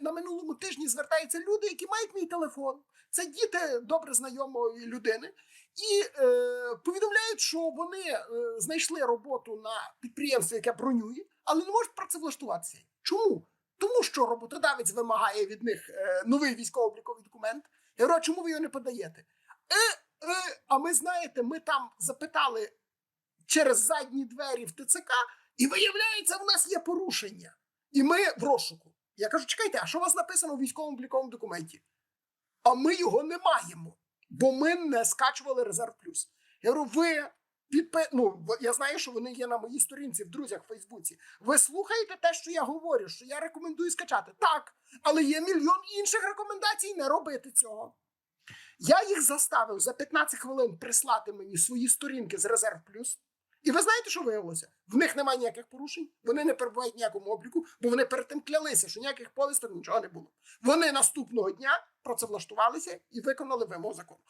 на минулому тижні звертаються люди, які мають мій телефон. Це діти добре знайомої людини, і е, повідомляють, що вони е, знайшли роботу на підприємстві, яке бронює, але не можуть працевлаштуватися. Чому? Тому що роботодавець вимагає від них е, новий військово-обліковий документ. Я говорю, а чому ви його не подаєте? Е, е, а ми знаєте, ми там запитали через задні двері в ТЦК, і виявляється, в нас є порушення. І ми в розшуку. Я кажу, чекайте, а що у вас написано у військовому обліковому документі? А ми його не маємо, бо ми не скачували резерв плюс. Я говорю, ви підпи... ну, я знаю, що вони є на моїй сторінці в друзях в Фейсбуці. Ви слухаєте те, що я говорю, що я рекомендую скачати. Так, але є мільйон інших рекомендацій не робити цього. Я їх заставив за 15 хвилин прислати мені свої сторінки з резерв плюс. І ви знаєте, що виявилося? В них немає ніяких порушень, вони не перебувають в ніякому обліку, бо вони перед тим клялися, що ніяких полісток нічого не було. Вони наступного дня працевлаштувалися і виконали вимогу закону.